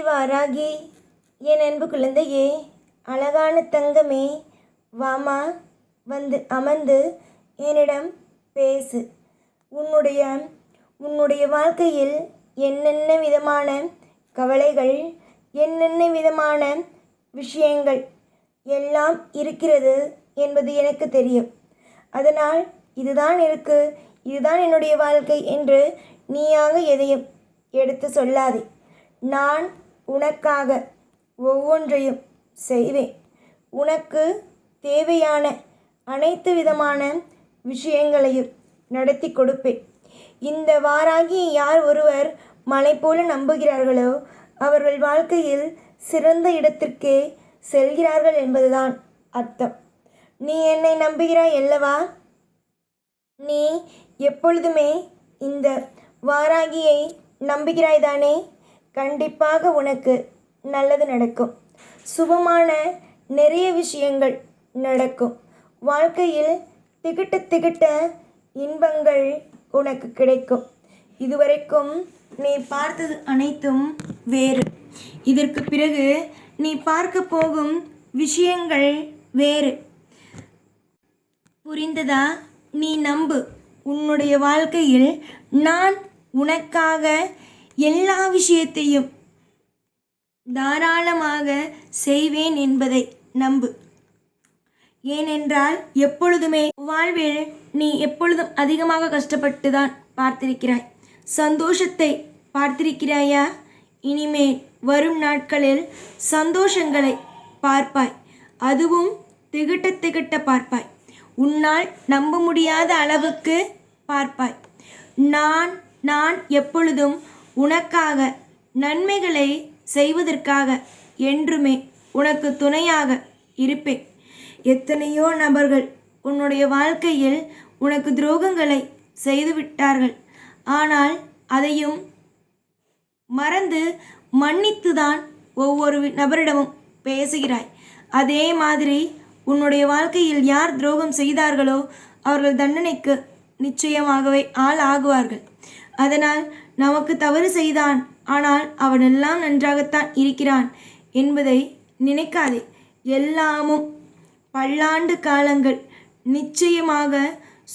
வாராகி என் அன்பு குழந்தையே அழகான தங்கமே வாமா வந்து அமர்ந்து என்னிடம் பேசு. உன்னுடைய உன்னுடைய வாழ்க்கையில் என்னென்ன விதமான கவலைகள் என்னென்ன விதமான விஷயங்கள் எல்லாம் இருக்கிறது என்பது எனக்கு தெரியும். அதனால் இதுதான் இருக்கு இதுதான் என்னுடைய வாழ்க்கை என்று நீயாக எதையும் எடுத்து சொல்லாதே. நான் உனக்காக ஒவ்வொன்றையும் செய்வேன். உனக்கு தேவையான அனைத்து விதமான விஷயங்களையும் நடத்தி கொடுப்பேன். இந்த வாராகி யார் ஒருவர் மலை போல நம்புகிறார்களோ அவர்கள் வாழ்க்கையில் சிறந்த இடத்திற்கே செல்கிறார்கள் என்பதுதான் அர்த்தம். நீ என்னை நம்புகிறாய் அல்லவா? நீ எப்பொழுதுமே இந்த வாராகியை நம்புகிறாய் தானே? கண்டிப்பாக உனக்கு நல்லது நடக்கும். சுபமான நிறைய விஷயங்கள் நடக்கும். வாழ்க்கையில் திகிட்ட திகிட்ட இன்பங்கள் உனக்கு கிடைக்கும். இதுவரைக்கும் நீ பார்த்தது அனைத்தும் வேறு. இதற்கு பிறகு நீ பார்க்க போகும் விஷயங்கள் வேறு. புரிந்ததா? நீ நம்பு. உன்னுடைய வாழ்க்கையில் நான் உனக்காக எல்லா விஷயத்தையும் தாராளமாக செய்வேன் என்பதை நம்பு. ஏனென்றால் எப்பொழுதுமே வாழ்வில் நீ எப்பொழுதும் அதிகமாக கஷ்டப்பட்டு தான் பார்த்திருக்கிறாய். சந்தோஷத்தை பார்த்திருக்கிறாயா? இனிமேல் வரும் நாட்களில் சந்தோஷங்களை பார்ப்பாய். அதுவும் திகட்ட திகட்ட பார்ப்பாய். உன்னால் நம்ப முடியாத அளவுக்கு பார்ப்பாய். நான் நான் எப்பொழுதும் உனக்காக நன்மைகளை செய்வதற்காக என்றுமே உனக்கு துணையாக இருப்பேன். எத்தனையோ நபர்கள் உன்னுடைய வாழ்க்கையில் உனக்கு துரோகங்களை செய்துவிட்டார்கள். ஆனால் அதையும் மறந்து மன்னித்துதான் ஒவ்வொரு நபரிடமும் பேசுகிறாய். அதே மாதிரி உன்னுடைய வாழ்க்கையில் யார் துரோகம் செய்தார்களோ அவர்கள் தண்டனைக்கு நிச்சயமாகவே ஆள் ஆகுவார்கள் அதனால் நமக்கு தவறு செய்தான். ஆனால் அவனெல்லாம் நன்றாகத்தான் இருக்கிறான் என்பதை நினைக்காதே. எல்லாமும் பல்லாண்டு காலங்கள் நிச்சயமாக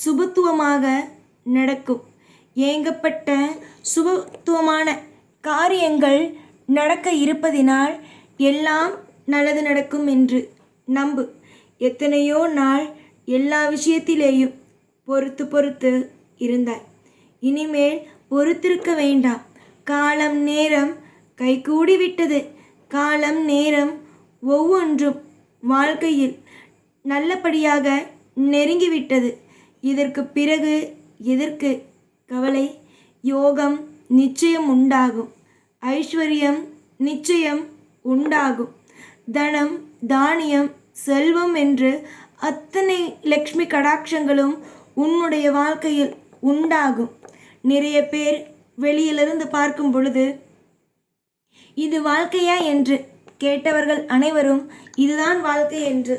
சுபத்துவமாக நடக்கும். ஏங்கப்பட்ட சுபத்துவமான காரியங்கள் நடக்க இருப்பதினால் எல்லாம் நல்லது நடக்கும் என்று நம்பு. எத்தனையோ நாள் எல்லா விஷயத்திலேயும் பொறுத்து பொறுத்து இருந்தாய். இனிமேல் பொறுத்திருக்க வேண்டாம். காலம் நேரம் கைகூடி விட்டது. காலம் நேரம் ஒவ்வொன்றும் வாழ்க்கையில் நல்லபடியாக நெருங்கிவிட்டது இதற்கு பிறகு எதற்கு கவலை? யோகம் நிச்சயம் உண்டாகும். ஐஸ்வர்யம் நிச்சயம் உண்டாகும். தனம் தானியம் செல்வம் என்று அத்தனை லக்ஷ்மி கடாட்சங்களும் உன்னுடைய வாழ்க்கையில் உண்டாகும். நிறைய பேர் வெளியிலிருந்து பார்க்கும் பொழுது இது வாழ்க்கையா என்று கேட்டவர்கள் அனைவரும் இதுதான் வாழ்க்கை என்று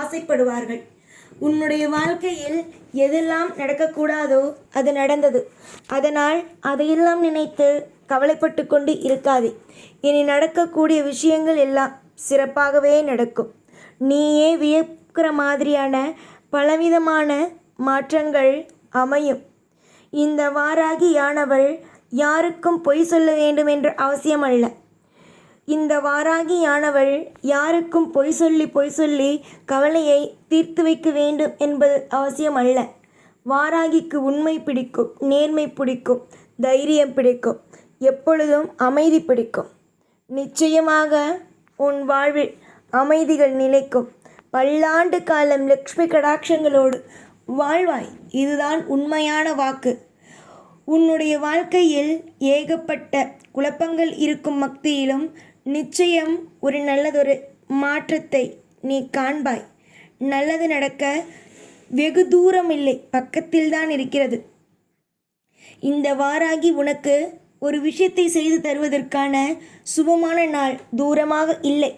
ஆசைப்படுவார்கள். உன்னுடைய வாழ்க்கையில் எதெல்லாம் நடக்கக்கூடாதோ அது நடந்தது. அதனால் அதையெல்லாம் நினைத்து கவலைப்பட்டு கொண்டு இருக்காதே. இனி நடக்கக்கூடிய விஷயங்கள் எல்லாம் சிறப்பாகவே நடக்கும். நீயே வியக்கிற மாதிரியான பலவிதமான மாற்றங்கள் அமையும். இந்த வாராகியானவள் யாருக்கும் பொய் சொல்ல வேண்டும் என்ற அவசியம் அல்ல இந்த வாராகியானவள் யாருக்கும் பொய் சொல்லி பொய் சொல்லி கவலையை தீர்த்து வைக்க வேண்டும் என்பது அவசியம் அல்ல வாராகிக்கு உண்மை பிடிக்கும் நேர்மை பிடிக்கும் தைரியம் பிடிக்கும் எப்பொழுதும் அமைதி பிடிக்கும். நிச்சயமாக உன் வாழ்வில் அமைதிகள் நிலைக்கும். பல்லாண்டு காலம் லக்ஷ்மி கடாட்சங்களோடு வாழ்வாய். இதுதான் உண்மையான வாக்கு. உன்னுடைய வாழ்க்கையில் ஏகப்பட்ட குழப்பங்கள் இருக்கும் மத்தியிலும் நிச்சயம் ஒரு நல்லதொரு மாற்றத்தை நீ காண்பாய். நல்லது நடக்க வெகு தூரம் இல்லை பக்கத்தில் தான் இருக்கிறது. இந்த வாராகி உனக்கு ஒரு விஷயத்தை செய்து தருவதற்கான சுபமான நாள் தூரமாக இல்லை.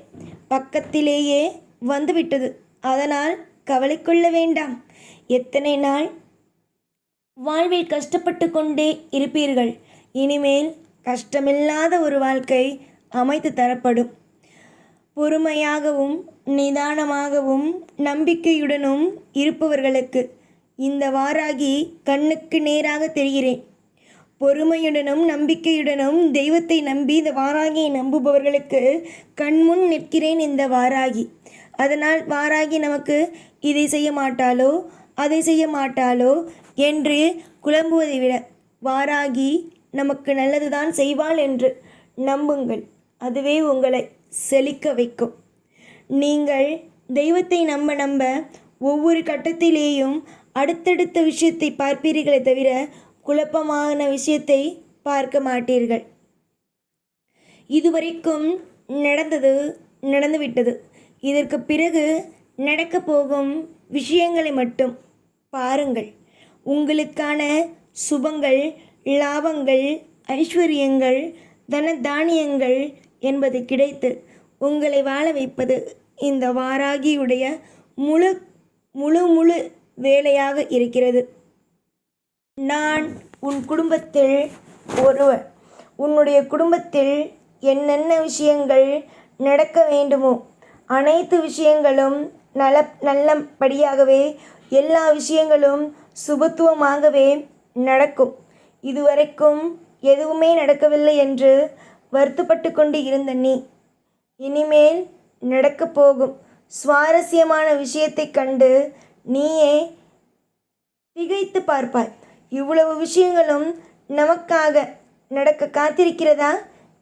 பக்கத்திலேயே வந்துவிட்டது. அதனால் கவலை கொள்ள வேண்டாம். எத்தனை நாள்? வாழ்வில் கஷ்டப்பட்டு கொண்டே இருப்பீர்கள். இனிமேல் கஷ்டமில்லாத ஒரு வாழ்க்கை அமைத்து தரப்படும். பொறுமையாகவும் நிதானமாகவும் நம்பிக்கையுடனும் இருப்பவர்களுக்கு இந்த வாராகி கண்ணுக்கு நேராக தெரிகிறேன். பொறுமையுடனும் நம்பிக்கையுடனும் தெய்வத்தை நம்பி இந்த வாராகியை நம்புபவர்களுக்கு கண்முன் நிற்கிறேன் இந்த வாராகி. அதனால் வாராகி நமக்கு இதை செய்ய மாட்டாளோ? அதை செய்ய மாட்டாளோ என்று குழம்புவதை விட வாராகி நமக்கு நல்லதுதான் செய்வாள் என்று நம்புங்கள். அதுவே உங்களை செழிக்க வைக்கும். நீங்கள் தெய்வத்தை நம்ப நம்ப ஒவ்வொரு கட்டத்திலேயும் அடுத்தடுத்த விஷயத்தை பார்ப்பீர்களே தவிர குழப்பமான விஷயத்தை பார்க்க மாட்டீர்கள். இதுவரைக்கும் நடந்தது நடந்துவிட்டது. இதற்கு பிறகு நடக்கப் போகும் விஷயங்களை மட்டும் பாருங்கள். உங்களுக்கான சுபங்கள் லாபங்கள் ஐஸ்வர்யங்கள் தன தானியங்கள் என்பது கிடைத்து உங்களை வாழ வைப்பது இந்த வாராகியுடைய முழு முழு முழு வேலையாக இருக்கிறது. நான் உன் குடும்பத்தில் ஒருவர். உன்னுடைய குடும்பத்தில் என்னென்ன விஷயங்கள் நடக்க வேண்டுமோ அனைத்து விஷயங்களும் நல நல்லபடியாகவே எல்லா விஷயங்களும் சுபத்துவமாகவே நடக்கும். இதுவரைக்கும் எதுவுமே நடக்கவில்லை என்று வருத்தப்பட்டு கொண்டு இருந்த நீ இனிமேல் நடக்கப் போகும் சுவாரஸ்யமான விஷயத்தைக் கண்டு நீயே திகைத்து பார்ப்பாய். இவ்வளவு விஷயங்களும் நமக்காக நடக்க காத்திருக்கிறதா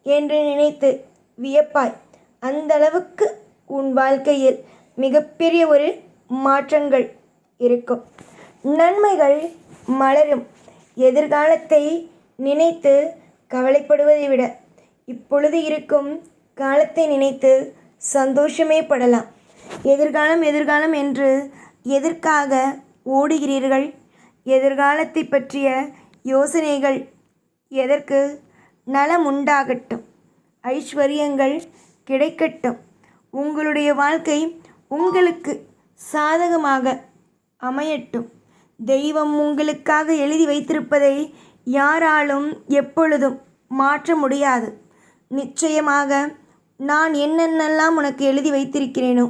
என்று நினைத்து வியப்பாய். அந்த அளவுக்கு உன் வாழ்க்கையில் மிகப்பெரிய ஒரு மாற்றங்கள் இருக்கும். நன்மைகள் மலரும். எதிர்காலத்தை நினைத்து கவலைப்படுவதை விட இப்பொழுது இருக்கும் காலத்தை நினைத்து சந்தோஷமே படலாம். எதிர்காலம் எதிர்காலம் என்று எதற்காக ஓடுகிறீர்கள்? எதிர்காலத்தை பற்றிய யோசனைகள் எதற்கு நலம் உண்டாகட்டும். ஐஸ்வர்யங்கள் கிடைக்கட்டும். உங்களுடைய வாழ்க்கை உங்களுக்கு சாதகமாக அமையட்டும். தெய்வம் உங்களுக்காக எழுதி வைத்திருப்பதை யாராலும் எப்பொழுதும் மாற்ற முடியாது. நிச்சயமாக நான் என்னென்னலாம் உனக்கு எழுதி வைத்திருக்கிறேனோ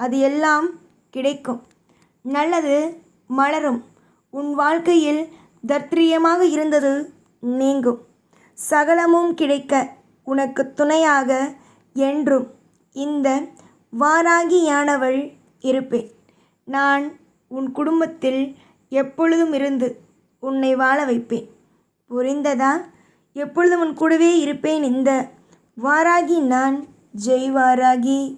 அது எல்லாம் கிடைக்கும். நல்லது மலரும். உன் வாழ்க்கையில் தத்ரியமாக இருந்தது நீங்கும். சகலமும் கிடைக்க உனக்கு துணையாக என்றும் இந்த வாராகியானவள் இருப்பேன். நான் உன் குடும்பத்தில் எப்பொழுதும் இருந்து உன்னை வாழ வைப்பேன். புரிந்ததா? எப்பொழுதும் உன் கூடவே இருப்பேன் இந்த வாராகி நான். ஜெய் வாராகி.